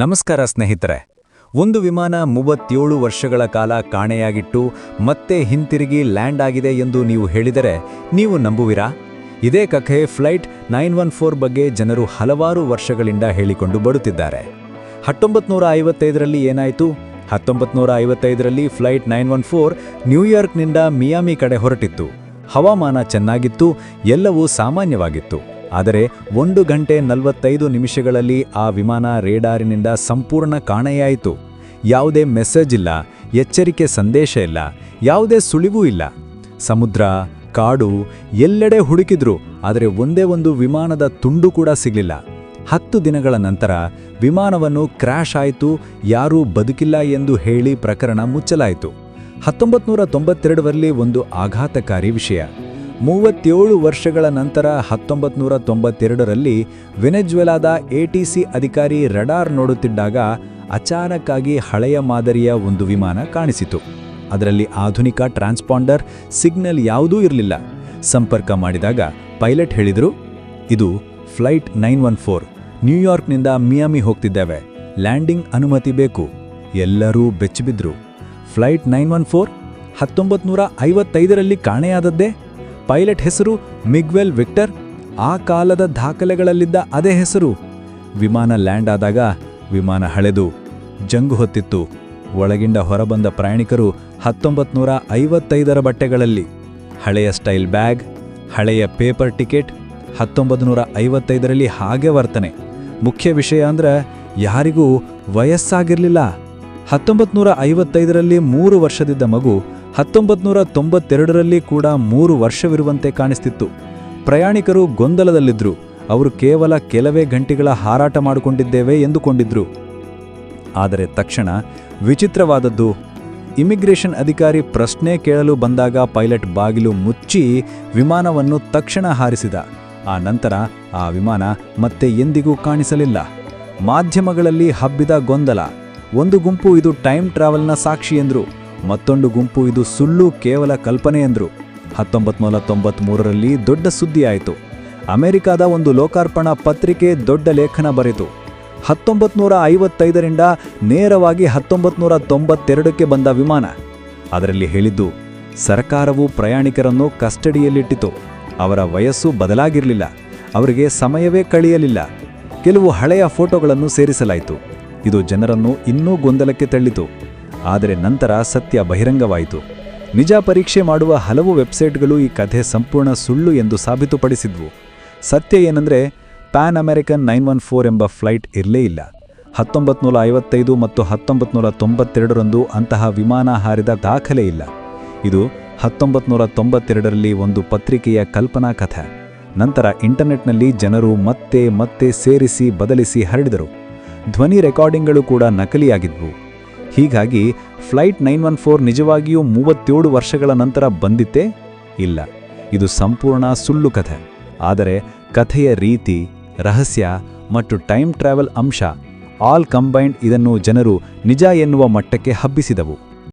ನಮಸ್ಕಾರ ಸ್ನೇಹಿತರೆ. ಒಂದು ವಿಮಾನ ಮೂವತ್ತೇಳು ವರ್ಷಗಳ ಕಾಲ ಕಾಣೆಯಾಗಿಟ್ಟು ಮತ್ತೆ ಹಿಂತಿರುಗಿ ಲ್ಯಾಂಡ್ ಆಗಿದೆ ಎಂದು ನೀವು ಹೇಳಿದರೆ ನೀವು ನಂಬುವಿರಾ? ಇದೇ ಕಥೆ ಫ್ಲೈಟ್ ನೈನ್ ಒನ್ ಫೋರ್ ಬಗ್ಗೆ ಜನರು ಹಲವಾರು ವರ್ಷಗಳಿಂದ ಹೇಳಿಕೊಂಡು ಬರುತ್ತಿದ್ದಾರೆ. ಹತ್ತೊಂಬತ್ತು ನೂರ ಐವತ್ತೈದರಲ್ಲಿ ಏನಾಯಿತು? ಹತ್ತೊಂಬತ್ತು ನೂರ ಐವತ್ತೈದರಲ್ಲಿ ಫ್ಲೈಟ್ ನೈನ್ ಒನ್ ಫೋರ್ ನ್ಯೂಯಾರ್ಕ್ನಿಂದ ಮಿಯಾಮಿ ಕಡೆ ಹೊರಟಿತ್ತು. ಹವಾಮಾನ ಚೆನ್ನಾಗಿತ್ತು, ಎಲ್ಲವೂ ಸಾಮಾನ್ಯವಾಗಿತ್ತು. ಆದರೆ ಒಂದು ಗಂಟೆ ನಲವತ್ತೈದು ನಿಮಿಷಗಳಲ್ಲಿ ಆ ವಿಮಾನ ರೇಡಾರಿನಿಂದ ಸಂಪೂರ್ಣ ಕಾಣೆಯಾಯಿತು. ಯಾವುದೇ ಮೆಸೇಜ್ ಇಲ್ಲ, ಎಚ್ಚರಿಕೆ ಸಂದೇಶ ಇಲ್ಲ, ಯಾವುದೇ ಸುಳಿವೂ ಇಲ್ಲ. ಸಮುದ್ರ, ಕಾಡು ಎಲ್ಲೆಡೆ ಹುಡುಕಿದ್ರು, ಆದರೆ ಒಂದೇ ಒಂದು ವಿಮಾನದ ತುಂಡು ಕೂಡ ಸಿಗಲಿಲ್ಲ. ಹತ್ತು ದಿನಗಳ ನಂತರ ವಿಮಾನವನ್ನು ಕ್ರ್ಯಾಶ್ ಆಯಿತು, ಯಾರೂ ಬದುಕಿಲ್ಲ ಎಂದು ಹೇಳಿ ಪ್ರಕರಣ ಮುಚ್ಚಲಾಯಿತು. ಹತ್ತೊಂಬತ್ತು ನೂರ ತೊಂಬತ್ತೆರಡರಲ್ಲಿ ಒಂದು ಆಘಾತಕಾರಿ ವಿಷಯ. ಮೂವತ್ತೇಳು ವರ್ಷಗಳ ನಂತರ ಹತ್ತೊಂಬತ್ತು ನೂರ ತೊಂಬತ್ತೆರಡರಲ್ಲಿ ವೆನೆಜ್ವೆಲಾದ ಎಟಿಸಿ ಅಧಿಕಾರಿ ರಡಾರ್ ನೋಡುತ್ತಿದ್ದಾಗ ಅಚಾನಕ್ಕಾಗಿ ಹಳೆಯ ಮಾದರಿಯ ಒಂದು ವಿಮಾನ ಕಾಣಿಸಿತು. ಅದರಲ್ಲಿ ಆಧುನಿಕ ಟ್ರಾನ್ಸ್ಪಾಂಡರ್ ಸಿಗ್ನಲ್ ಯಾವುದೂ ಇರಲಿಲ್ಲ. ಸಂಪರ್ಕ ಮಾಡಿದಾಗ ಪೈಲಟ್ ಹೇಳಿದರು, ಇದು ಫ್ಲೈಟ್ ನೈನ್ ಒನ್ ಫೋರ್. ನ್ಯೂಯಾರ್ಕ್ನಿಂದ ಮಿಯಾಮಿ ಹೋಗ್ತಿದ್ದೇವೆ. ಲ್ಯಾಂಡಿಂಗ್ ಅನುಮತಿ ಬೇಕು. ಎಲ್ಲರೂ ಬೆಚ್ಚಿಬಿದ್ರು. Flight nine one four? ಹತ್ತೊಂಬತ್ತು ನೂರ ಐವತ್ತೈದರಲ್ಲಿ ಕಾಣೆಯಾದದ್ದೇ? ಪೈಲಟ್ ಹೆಸರು ಮಿಗ್ವೆಲ್ ವಿಕ್ಟರ್. ಆ ಕಾಲದ ದಾಖಲೆಗಳಲ್ಲಿದ್ದ ಅದೇ ಹೆಸರು. ವಿಮಾನ ಲ್ಯಾಂಡ್ ಆದಾಗ ವಿಮಾನ ಹಳೆದು, ಜಂಗು ಹೊತ್ತಿತ್ತು. ಒಳಗಿಂದ ಹೊರಬಂದ ಪ್ರಯಾಣಿಕರು ಹತ್ತೊಂಬತ್ತು ನೂರ ಐವತ್ತೈದರ ಬಟ್ಟೆಗಳಲ್ಲಿ. ಹಳೆಯ ಸ್ಟೈಲ್ ಬ್ಯಾಗ್, ಹಳೆಯ ಪೇಪರ್ ಟಿಕೆಟ್ ಹತ್ತೊಂಬತ್ತು ನೂರ ಐವತ್ತೈದರಲ್ಲಿ ಹಾಗೆ ವರ್ತನೆ. ಮುಖ್ಯ ವಿಷಯ ಅಂದ್ರೆ ಯಾರಿಗೂ ವಯಸ್ಸಾಗಿರಲಿಲ್ಲ. ಹತ್ತೊಂಬತ್ತು ನೂರ ಐವತ್ತೈದರಲ್ಲಿ ಮೂರು ವರ್ಷದಿದ್ದ ಮಗು ಹತ್ತೊಂಬತ್ತು ನೂರ ತೊಂಬತ್ತೆರಡರಲ್ಲಿ ಕೂಡ ಮೂರು ವರ್ಷವಿರುವಂತೆ ಕಾಣಿಸ್ತಿತ್ತು. ಪ್ರಯಾಣಿಕರು ಗೊಂದಲದಲ್ಲಿದ್ದರು ಅವರು ಕೇವಲ ಕೆಲವೇ ಗಂಟೆಗಳ ಹಾರಾಟ ಮಾಡಿಕೊಂಡಿದ್ದೇವೆ ಎಂದುಕೊಂಡಿದ್ರು. ಆದರೆ ತಕ್ಷಣ ವಿಚಿತ್ರವಾದದ್ದು, ಇಮಿಗ್ರೇಷನ್ ಅಧಿಕಾರಿ ಪ್ರಶ್ನೆ ಕೇಳಲು ಬಂದಾಗ ಪೈಲಟ್ ಬಾಗಿಲು ಮುಚ್ಚಿ ವಿಮಾನವನ್ನು ತಕ್ಷಣ ಹಾರಿಸಿದ. ಆ ನಂತರ ಆ ವಿಮಾನ ಮತ್ತೆ ಎಂದಿಗೂ ಕಾಣಿಸಲಿಲ್ಲ. ಮಾಧ್ಯಮಗಳಲ್ಲಿ ಹಬ್ಬಿದ ಗೊಂದಲ. ಒಂದು ಗುಂಪು ಇದು ಟೈಮ್ ಟ್ರಾವೆಲ್ನ ಸಾಕ್ಷಿ ಎಂದ್ರು. ಮತ್ತೊಂದು ಗುಂಪು ಇದು ಸುಳ್ಳು ಕೇವಲ ಕಲ್ಪನೆ ಎಂದರು ಹತ್ತೊಂಬತ್ತು ನೂರ ತೊಂಬತ್ಮೂರರಲ್ಲಿ ದೊಡ್ಡ ಸುದ್ದಿ ಆಯಿತು. ಅಮೆರಿಕಾದ ಒಂದು ಲೋಕಾರ್ಪಣಾ ಪತ್ರಿಕೆ ದೊಡ್ಡ ಲೇಖನ ಬರೆಯಿತು ಹತ್ತೊಂಬತ್ತು ನೂರ ಐವತ್ತೈದರಿಂದ ನೇರವಾಗಿ ಹತ್ತೊಂಬತ್ತು ನೂರ ತೊಂಬತ್ತೆರಡಕ್ಕೆ ಬಂದ ವಿಮಾನ. ಅದರಲ್ಲಿ ಹೇಳಿದ್ದು, ಸರ್ಕಾರವು ಪ್ರಯಾಣಿಕರನ್ನು ಕಸ್ಟಡಿಯಲ್ಲಿಟ್ಟಿತು. ಅವರ ವಯಸ್ಸು ಬದಲಾಗಿರಲಿಲ್ಲ. ಅವರಿಗೆ ಸಮಯವೇ ಕಳೆಯಲಿಲ್ಲ. ಕೆಲವು ಹಳೆಯ ಫೋಟೋಗಳನ್ನು ಸೇರಿಸಲಾಯಿತು. ಇದು ಜನರನ್ನು ಇನ್ನೂ ಗೊಂದಲಕ್ಕೆ ತಳ್ಳಿತು. ಆದರೆ ನಂತರ ಸತ್ಯ ಬಹಿರಂಗವಾಯಿತು. ನಿಜ ಪರೀಕ್ಷೆ ಮಾಡುವ ಹಲವು ವೆಬ್ಸೈಟ್ಗಳು ಈ ಕಥೆ ಸಂಪೂರ್ಣ ಸುಳ್ಳು ಎಂದು ಸಾಬೀತುಪಡಿಸಿದ್ವು. ಸತ್ಯ ಏನಂದರೆ, Pan American nine one four ಎಂಬ ಫ್ಲೈಟ್ ಇರಲೇ ಇಲ್ಲ. ಹತ್ತೊಂಬತ್ತು ನೂರ ಐವತ್ತೈದು ಮತ್ತು ಹತ್ತೊಂಬತ್ತು ನೂರ ತೊಂಬತ್ತೆರಡರಂದು ಅಂತಹ ವಿಮಾನ ಹಾರಿದ ದಾಖಲೆ ಇಲ್ಲ. ಇದು ಹತ್ತೊಂಬತ್ತು ನೂರ ತೊಂಬತ್ತೆರಡರಲ್ಲಿ ಒಂದು ಪತ್ರಿಕೆಯ ಕಲ್ಪನಾ ಕಥೆ. ನಂತರ ಇಂಟರ್ನೆಟ್ನಲ್ಲಿ ಜನರು ಮತ್ತೆ ಮತ್ತೆ ಸೇರಿಸಿ, ಬದಲಿಸಿ ಹರಡಿದರು. ಧ್ವನಿ ರೆಕಾರ್ಡಿಂಗ್ಗಳು ಕೂಡ ನಕಲಿಯಾಗಿದ್ವು. ಹೀಗಾಗಿ ಫ್ಲೈಟ್ ನೈನ್ ಒನ್ ಫೋರ್ ನಿಜವಾಗಿಯೂ ಮೂವತ್ತೇಳು ವರ್ಷಗಳ ನಂತರ ಬಂದಿತ್ತೇ ಇಲ್ಲ. ಇದು ಸಂಪೂರ್ಣ ಸುಳ್ಳು ಕಥೆ. ಆದರೆ ಕಥೆಯ ರೀತಿ, ರಹಸ್ಯ ಮತ್ತು ಟೈಮ್ ಟ್ರಾವೆಲ್ ಅಂಶ, ಆಲ್ ಕಂಬೈನ್ಡ್ ಇದನ್ನು ಜನರು ನಿಜ ಎನ್ನುವ ಮಟ್ಟಕ್ಕೆ ಹಬ್ಬಿಸಿದವು.